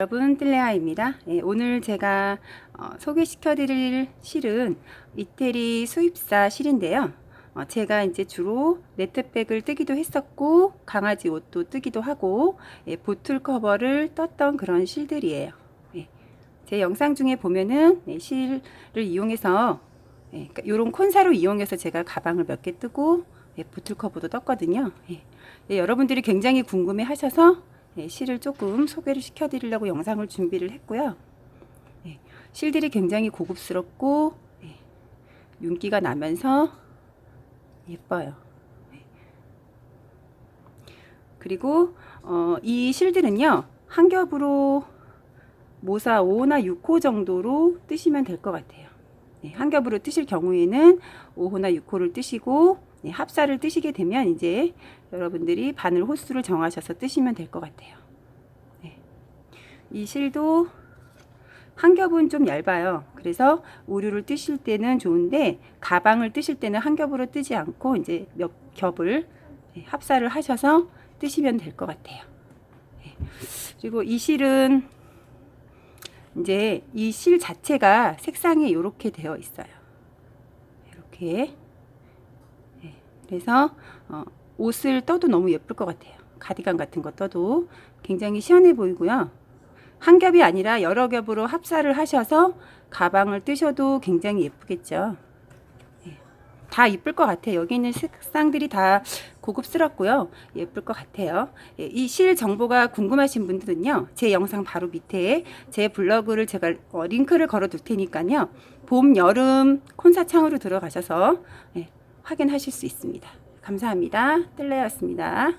여러분 뜰레아입니다. 예, 오늘 제가 어, 소개시켜 드릴 실은 이태리 수입사 실인데요. 어, 제가 이제 주로 네트백을 뜨기도 했었고 강아지 옷도 뜨기도 하고 예, 보틀 커버를 떴던 그런 실들이에요. 예, 제 영상 중에 보면은 예, 실을 이용해서 예, 그러니까 이런 콘사로 이용해서 제가 가방을 몇 개 뜨고 예, 보틀 커버도 떴거든요. 예, 예, 여러분들이 굉장히 궁금해 하셔서 예, 실을 조금 소개를 시켜드리려고 영상을 준비를 했고요. 예, 실들이 굉장히 고급스럽고 예, 윤기가 나면서 예뻐요. 예. 그리고 어, 이 실들은요 한 겹으로 모사 5나 6호 정도로 뜨시면 될 것 같아요. 예, 한 겹으로 뜨실 경우에는 5호나 6호를 뜨시고 예, 합사를 뜨시게 되면 이제 여러분들이 바늘 호수를 정하셔서 뜨시면 될 것 같아요. 네. 이 실도 한 겹은 좀 얇아요. 그래서 우류를 뜨실 때는 좋은데 가방을 뜨실 때는 한 겹으로 뜨지 않고 이제 몇 겹을 네, 합사를 하셔서 뜨시면 될 것 같아요. 네. 그리고 이 실은 이제 이 실 자체가 색상이 이렇게 되어 있어요. 이렇게 네. 그래서 어, 옷을 떠도 너무 예쁠 것 같아요. 가디건 같은 거 떠도 굉장히 시원해 보이고요. 한 겹이 아니라 여러 겹으로 합사를 하셔서 가방을 뜨셔도 굉장히 예쁘겠죠. 예. 다 이쁠 것 같아요. 여기 있는 색상들이 다 고급스럽고요. 예쁠 것 같아요. 예, 이실 정보가 궁금하신 분들은요. 제 영상 바로 밑에 제 블로그를 제가 어, 링크를 걸어 둘 테니까요. 봄, 여름 콘사창으로 들어가셔서 예, 확인하실 수 있습니다. 감사합니다. 뜰레였습니다.